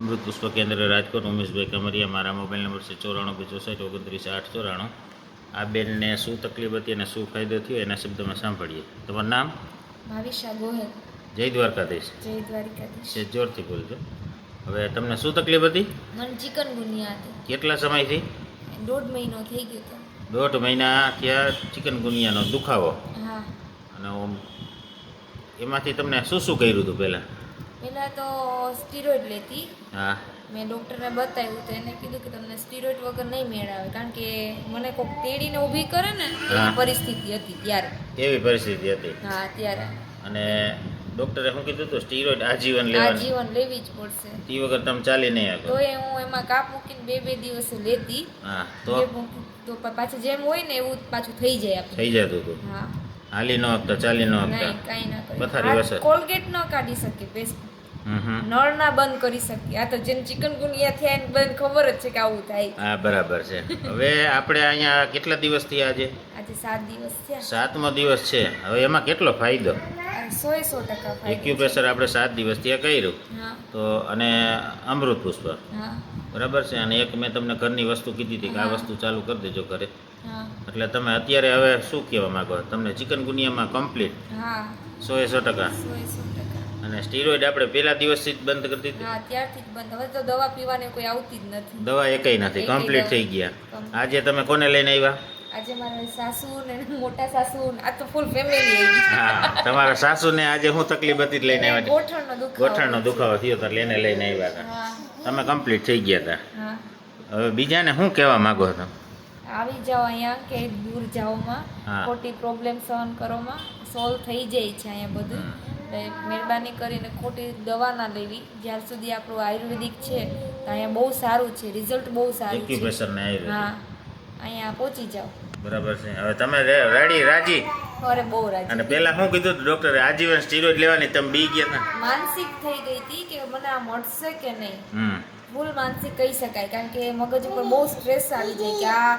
અમૃત પુષ્પ કેન્દ્ર રાજકોટ ઉમેશભાઈ કમરિયા મારા મોબાઈલ નંબર છે ચોરાણું બે ચોસઠ ઓગણત્રીસ આઠ ચોરાણું. આ બેનને શું તકલીફ હતી અને શું ફાયદો થયો એના શબ્દમાં સાંભળીએ. તમારું નામ? ભાવિશા ગોહેલ. જય દ્વારકાધીશ. જય દ્વારકાધીશ. છે જોરથી બોલજો. હવે તમને શું તકલીફ હતી? મને ચિકન ગુનિયા હતી. કેટલા સમયથી? દોઢ મહિનો થઈ ગયો હતો. દોઢ મહિના ત્યાં ચિકન ગુનિયાનો દુખાવો. હા. અને ઓમ એમાંથી તમને શું શું કર્યું હતું પહેલાં? પહેલાં તો સ્ટીરોઇડ લેતી. હા. મેં ડૉક્ટરને બતાવ્યું તો એને કીધું કે તમને સ્ટીરોઇડ વગર નહીં મેળ આવે કારણ કે મને કોક તેડીને ઊભી કરે ને એવી પરિસ્થિતિ હતી ત્યારે. એવી પરિસ્થિતિ હતી. હા ત્યારે. અને ડોક્ટરે શું કીધું હતું? સ્ટીરોઇડ આજીવન લેવાનું. આજીવન લેવી જ પડશે. તે વગર તમે ચાલી નહીં આગળ તો એ હું એમાં કાપ મૂકીને બે બે દિવસે લેતી. હા તો? તો પાછું જેમ હોય ને એવું પાછું થઈ જાય થઈ જતું હતું. હા. હાલી ન હકતા ચાલી ન હકતા. કાંઈ ના પથારી વસે. કોલગેટ ન કાઢી શકે હમ નળ ના બંધ કરી શકીએ. આ તો જેને ચિકન ગુનિયા થયા એને બંધ ખબર જ છે કે આવું થાય. હા બરાબર છે. હવે આપણે અહીંયા કેટલા દિવસથી આજે? આજે સાત દિવસ થયા. સાતમો દિવસ છે. હવે એમાં કેટલો ફાયદો? સો સો ટકા એક્યુપ્રેશર આપણે સાત દિવસ ત્યાં કર્યું. તો અને અમૃત પુષ્પ. હા. બરાબર છે? અને એક મેં તમને ઘરની વસ્તુ કીધી હતી કે આ વસ્તુ ચાલુ કરી દેજો ઘરે. એટલે તમે અત્યારે હવે શું કહેવા માંગો? તમને ચિકન ગુનિયામાં કમ્પ્લીટ સો એ સો ટકા. અને સ્ટીરોઇડ આપણે પહેલા દિવસથી જ બંધ કરી દીધી હા ત્યારથી જ બંધ. હવે તો દવા પીવાની કોઈ આવતી જ નથી. દવા એકય નથી કમ્પ્લીટ થઈ ગયા. આજે તમે કોને લઈને આવ્યા? આજે મારા સાસુ ને મોટા સાસુ આ તો ફૂલ ફેમિલી આવી હા તમારા સાસુને આજે હું તકલીફ હતી લઈને આવ્યા? ગોઠણનો દુખાવો. ગોઠણનો દુખાવો થયો તો લઈને લઈને આવ્યા હતા. તમે કમ્પ્લીટ થઈ ગયા હતા. હવે બીજાને શું કહેવા માંગો છો આવી જાઓ અહીંયા કે દૂર જાઓમાં. ખોટી પ્રોબ્લેમ સહન કરવામાં સોલ્વ થઈ જાય છે અહીંયા બધું. એટલે મહેરબાની કરીને ખોટી દવા ના લેવી. જ્યાર સુધી આપણું આયુર્વેદિક છે તો અહીંયા બહુ સારું છે. રિઝલ્ટ બહુ સારું છે. હા. અહીંયા પહોંચી જાઓ. બરાબર છે. હવે તમે રેડી રાજી? અરે બહુ રાજી. અને પહેલા શું કીધું ડોક્ટરે આજીવન સ્ટીરોઇડ લેવાની તમે બી ગયા હતા? માનસિક થઈ ગઈ હતી કે મને આ મળશે કે નહીં? ફૂલ માનસિક કહી શકાય. કારણ કે મગજ ઉપર બહુ સ્ટ્રેસ આવી જાય કે આ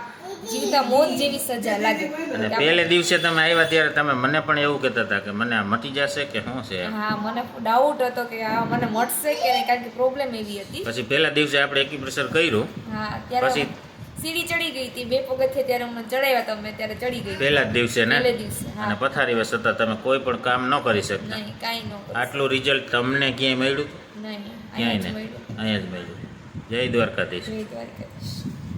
જીવતા મોત જેવી સજા લાગે. અને પહેલે દિવસે તમે આવ્યા ત્યારે તમે મને પણ એવું કહેતા હતા કે મને આ મટી જશે કે શું છે? હા મને ડાઉટ હતો કે આ મને મટશે કે નહીં કારણ કે પ્રોબ્લેમ એવી હતી. પછી પહેલા દિવસે આપણે એક્યુપ્રેશર કર્યું. હા ત્યારે પછી? સીડી ચડી ગઈ હતી. બે પગથિયે ત્યારે અમને ચડાવ્યા તમે ત્યારે ચડી ગઈ પહેલા જ દિવસે ને? પહેલે દિવસે અને પથારી વસ હતા તમે કોઈ પણ કામ ન કરી શકતા. નહીં કાઈ ન આટલું રિઝલ્ટ તમને ક્યાંય મળ્યું? નહીં નહીં ક્યાંય અહીંયા જ ને મળ્યું. અહીંયા જ મળ્યું. જય દ્વારકાધીશ. જય દ્વારકાધીશ.